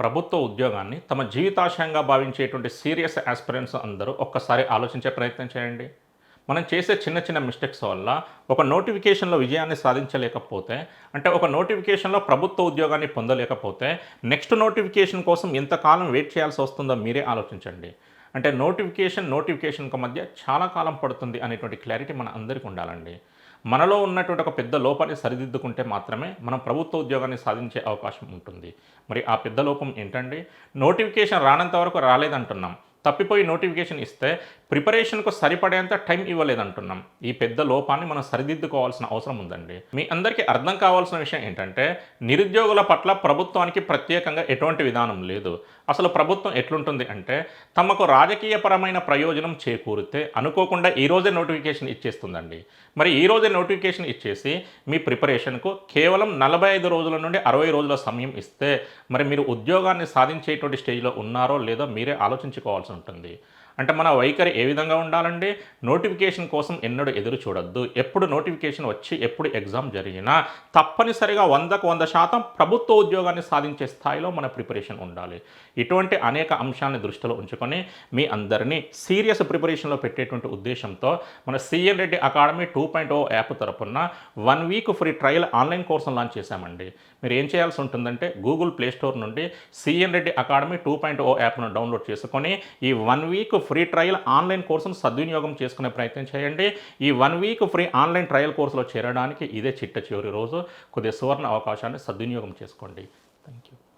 ప్రభుత్వ ఉద్యోగాన్ని తమ జీవితాశయంగా భావించేటువంటి సీరియస్ ఆస్పిరెంట్స్ అందరూ ఒక్కసారి ఆలోచించే ప్రయత్నం చేయండి. మనం చేసే చిన్న చిన్న మిస్టేక్స్ వల్ల ఒక నోటిఫికేషన్లో విజయాన్ని సాధించలేకపోతే అంటే ఒక నోటిఫికేషన్లో ప్రభుత్వ ఉద్యోగాన్ని పొందలేకపోతే నెక్స్ట్ నోటిఫికేషన్ కోసం ఎంతకాలం వెయిట్ చేయాల్సి వస్తుందో మీరే ఆలోచించండి. అంటే నోటిఫికేషన్ నోటిఫికేషన్కి మధ్య చాలా కాలం పడుతుంది అనేటువంటి క్లారిటీ మన అందరికీ ఉండాలండి. మనలో ఉన్నటువంటి ఒక పెద్ద లోపాన్ని సరిదిద్దుకుంటే మాత్రమే మనం ప్రభుత్వ ఉద్యోగాన్ని సాధించే అవకాశం ఉంటుంది. మరి ఆ పెద్ద లోపం ఏంటండి? నోటిఫికేషన్ రానంత వరకు రాలేదంటున్నాం. తప్పిపోయి నోటిఫికేషన్ ఇస్తే ప్రిపరేషన్కు సరిపడేంత టైం ఇవ్వలేదంటున్నాం. ఈ పెద్ద లోపాన్ని మనం సరిదిద్దుకోవాల్సిన అవసరం ఉందండి. మీ అందరికీ అర్థం కావాల్సిన విషయం ఏంటంటే నిరుద్యోగుల పట్ల ప్రభుత్వానికి ప్రత్యేకంగా ఎటువంటి విధానం లేదు. అసలు ప్రభుత్వం ఎట్లుంటుంది అంటే తమకు రాజకీయపరమైన ప్రయోజనం చేకూరితే అనుకోకుండా ఈరోజే నోటిఫికేషన్ ఇచ్చేస్తుందండి. మరి ఈ రోజే నోటిఫికేషన్ ఇచ్చేసి మీ ప్రిపరేషన్కు కేవలం నలభై ఐదు రోజుల నుండి అరవై రోజుల సమయం ఇస్తే మరి మీరు ఉద్యోగాన్ని సాధించేటువంటి స్టేజ్లో ఉన్నారో లేదో మీరే ఆలోచించుకోవాల్సి ఉంటుంది. అంటే మన వైఖరి ఏ విధంగా ఉండాలండి? నోటిఫికేషన్ కోసం ఎన్నడూ ఎదురు చూడొద్దు. ఎప్పుడు నోటిఫికేషన్ వచ్చి ఎప్పుడు ఎగ్జామ్ జరిగినా తప్పనిసరిగా వందకు వంద శాతం ప్రభుత్వ ఉద్యోగాన్ని సాధించే స్థాయిలో మన ప్రిపరేషన్ ఉండాలి. ఇటువంటి అనేక అంశాలను దృష్టిలో ఉంచుకొని మీ అందరినీ సీరియస్ ప్రిపరేషన్లో పెట్టేటువంటి ఉద్దేశంతో మన CN Reddy academy two point O app తరపున one week free trial online కోర్సును లాంచ్ చేశామండి. మీరు ఏం చేయాల్సి ఉంటుందంటే గూగుల్ ప్లే స్టోర్ నుండి CN Reddy academy two point O యాప్ను డౌన్లోడ్ చేసుకొని ఈ one week free trial online కోర్సును సద్వినియోగం చేసుకునే ప్రయత్నం చేయండి. ఈ one week free online trial కోర్సులో చేరడానికి ఇదే చిట్ట చివరి రోజు. కొద్దిగా సువర్ణ అవకాశాన్ని సద్వినియోగం చేసుకోండి. Thank you